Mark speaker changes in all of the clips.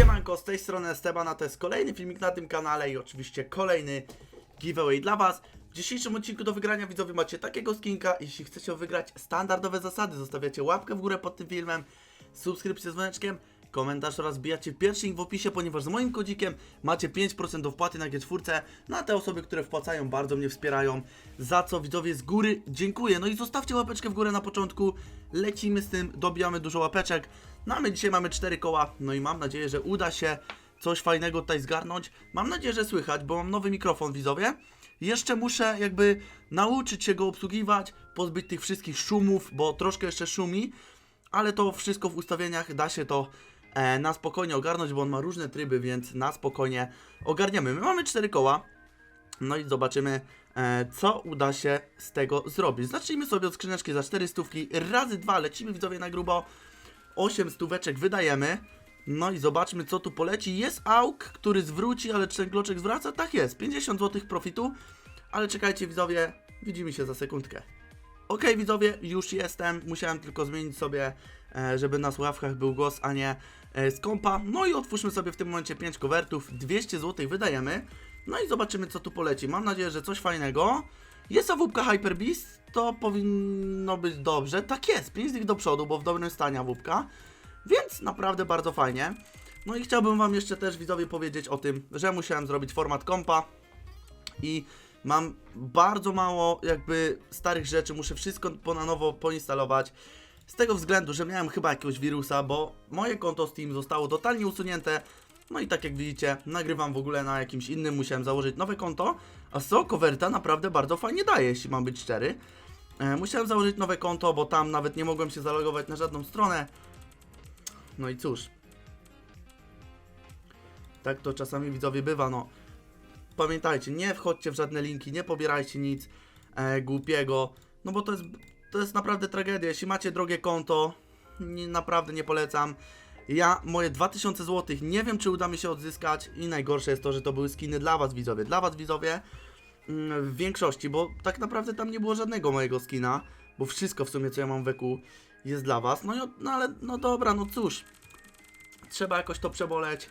Speaker 1: Siemanko, z tej strony Esteban, a to jest kolejny filmik na tym kanale i oczywiście kolejny giveaway dla Was. W dzisiejszym odcinku do wygrania widzowie macie takiego skinka, jeśli chcecie wygrać standardowe zasady, zostawiacie łapkę w górę pod tym filmem, subskrypcję z dzwoneczkiem, komentarz oraz bijacie pierwszy w opisie, ponieważ z moim kodzikiem macie 5% do wpłaty na G4 na te osoby, które wpłacają, bardzo mnie wspierają, za co widzowie z góry dziękuję. No i zostawcie łapeczkę w górę na początku, lecimy z tym, dobijamy dużo łapeczek. No a my dzisiaj mamy 4 koła, no i mam nadzieję, że uda się coś fajnego tutaj zgarnąć. Mam nadzieję, że słychać, bo mam nowy mikrofon widzowie. Jeszcze muszę jakby nauczyć się go obsługiwać, pozbyć tych wszystkich szumów, bo troszkę jeszcze szumi, ale to wszystko w ustawieniach da się to na spokojnie ogarnąć, bo on ma różne tryby, więc na spokojnie ogarniemy. My mamy 4 koła, no i zobaczymy, e, co uda się z tego zrobić. Zacznijmy sobie od skrzyneczki za 4 stówki, razy dwa lecimy widzowie na grubo, 8 stóweczek wydajemy. No i zobaczmy, co tu poleci. Jest AUK, który zwróci, ale czy ten kloczek zwraca? Tak jest, 50 zł profitu. Ale czekajcie, widzowie, widzimy się za sekundkę. Ok, widzowie, już jestem. Musiałem tylko zmienić sobie, e, żeby na słuchawkach był głos, a nie e, z kompa. No i otwórzmy sobie w tym momencie 5 kowertów. 200 zł wydajemy. No i zobaczymy, co tu poleci. Mam nadzieję, że coś fajnego. Jest awupka Hyper Beast, to powinno być dobrze. Tak jest, 5 z nich do przodu, bo w dobrym stanie awupka. Więc naprawdę bardzo fajnie. No i chciałbym Wam jeszcze też widzowie powiedzieć o tym, że musiałem zrobić format kompa i mam bardzo mało jakby starych rzeczy, muszę wszystko na nowo poinstalować. Z tego względu, że miałem chyba jakiegoś wirusa, bo moje konto Steam zostało totalnie usunięte. No i tak jak widzicie, nagrywam w ogóle na jakimś innym, musiałem założyć nowe konto, a so Coverta naprawdę bardzo fajnie daje, jeśli mam być szczery. E, musiałem założyć nowe konto, bo tam nawet nie mogłem się zalogować na żadną stronę. No i cóż. Tak to czasami widzowie bywa, no. Pamiętajcie, nie wchodźcie w żadne linki, nie pobierajcie nic e, głupiego, no bo to jest, to jest naprawdę tragedia. Jeśli macie drogie konto, nie, naprawdę nie polecam. Ja moje 2000 zł nie wiem, czy uda mi się odzyskać i najgorsze jest to, że to były skiny dla was widzowie. Dla was widzowie mm, w większości, bo tak naprawdę tam nie było żadnego mojego skina, bo wszystko w sumie co ja mam w eku jest dla was. No, i, no ale no dobra, no cóż. Trzeba jakoś to przeboleć.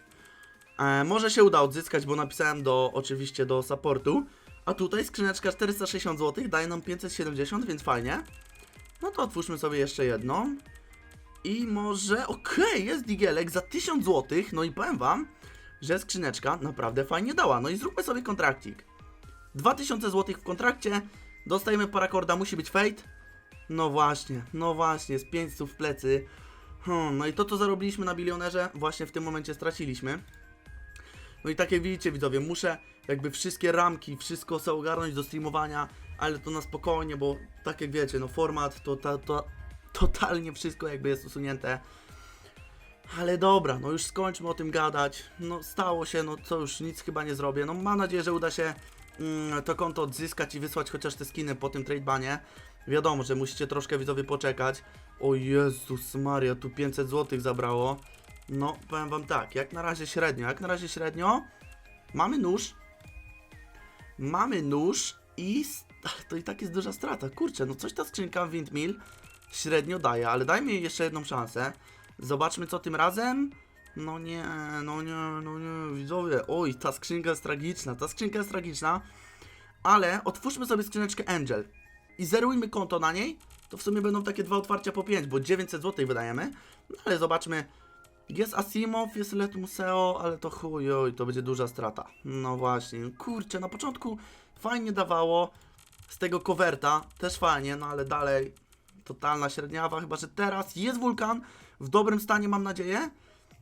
Speaker 1: E, może się uda odzyskać, bo napisałem do oczywiście do supportu. A tutaj skrzyneczka 460 zł daje nam 570, więc fajnie. No to otwórzmy sobie jeszcze jedną. I może, okej, jest digielek za 1000 zł. No i powiem wam, że skrzyneczka naprawdę fajnie dała. No i zróbmy sobie kontrakcik. 2000 zł w kontrakcie. Dostajemy parakorda, musi być fate. No właśnie, no właśnie, z 500 w plecy. Hmm, no i to, co zarobiliśmy na bilionerze, właśnie w tym momencie straciliśmy. No i tak jak widzicie, widzowie, muszę jakby wszystkie ramki, wszystko sobie ogarnąć do streamowania, ale to na spokojnie, bo tak jak wiecie, no format to, to, to totalnie wszystko jakby jest usunięte. Ale dobra, no już skończmy o tym gadać. No stało się, no co już, nic chyba nie zrobię. No mam nadzieję, że uda się mm, to konto odzyskać i wysłać chociaż te skiny po tym tradebanie. Wiadomo, że musicie troszkę widzowie poczekać. O Jezus Maria, tu 500 zł zabrało. No, powiem wam tak, jak na razie średnio, jak na razie średnio. Mamy nóż. Mamy nóż i... To i tak jest duża strata. Kurczę, no coś ta skrzynka Windmill średnio daje, ale dajmy jej jeszcze jedną szansę. Zobaczmy co tym razem. No nie, no nie, no nie, widzowie. Oj, ta skrzynka jest tragiczna, ta skrzynka jest tragiczna. Ale otwórzmy sobie skrzyneczkę Angel i zerujmy konto na niej. To w sumie będą takie dwa otwarcia po 5, bo 900 zł wydajemy. No ale zobaczmy. Jest Asimov, jest Let Museo, ale to chuj, oj, to będzie duża strata. No właśnie, kurczę, na początku fajnie dawało z tego coverta, też fajnie, no ale dalej totalna średniawa, chyba że teraz jest wulkan w dobrym stanie, mam nadzieję,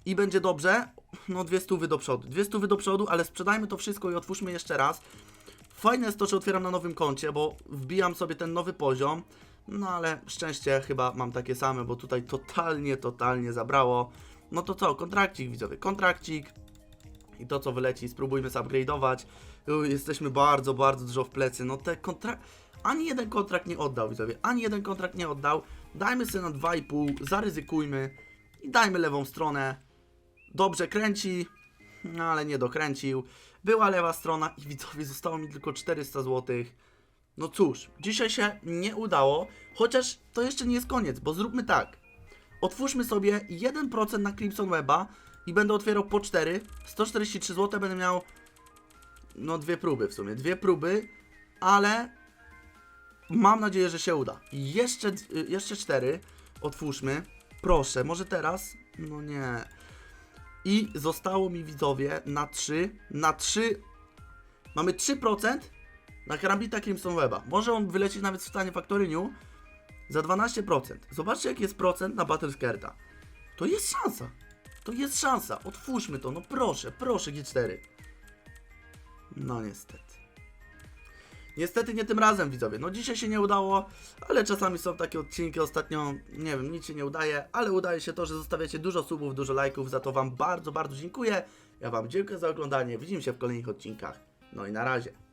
Speaker 1: i będzie dobrze. No, dwie stówy do przodu, dwie stówy do przodu, ale sprzedajmy to wszystko i otwórzmy jeszcze raz. Fajne jest to, że otwieram na nowym koncie, bo wbijam sobie ten nowy poziom. No ale szczęście chyba mam takie same, bo tutaj totalnie, totalnie zabrało. No to co, kontrakcik widzowie, kontrakcik. I to co wyleci, spróbujmy zupgrade'ować. Jesteśmy bardzo, bardzo dużo w plecy. No te kontrakt... Ani jeden kontrakt nie oddał widzowie, ani jeden kontrakt nie oddał. Dajmy sobie na 2,5, zaryzykujmy i dajmy lewą stronę. Dobrze kręci, no ale nie dokręcił. Była lewa strona i widzowie zostało mi tylko 400 zł. No cóż, dzisiaj się nie udało, chociaż to jeszcze nie jest koniec, bo zróbmy tak. Otwórzmy sobie 1% na Crimson Weba i będę otwierał po 4. 143 zł będę miał no dwie próby w sumie, dwie próby, ale mam nadzieję, że się uda. Jeszcze, y, jeszcze cztery otwórzmy. Proszę, może teraz? No nie. I zostało mi widzowie na 3, na 3 mamy 3% na Karambita Crimson Weba. Może on wylecieć nawet w stanie Factory New za 12%. Zobaczcie jaki jest procent na Battlescarda. To jest szansa. To jest szansa. Otwórzmy to, no proszę, proszę G4. No niestety. Niestety nie tym razem widzowie. No dzisiaj się nie udało, ale czasami są takie odcinki. Ostatnio, nie wiem, nic się nie udaje, ale udaje się to, że zostawiacie dużo subów, dużo lajków. Za to Wam bardzo, bardzo dziękuję. Ja Wam dziękuję za oglądanie. Widzimy się w kolejnych odcinkach. No i na razie.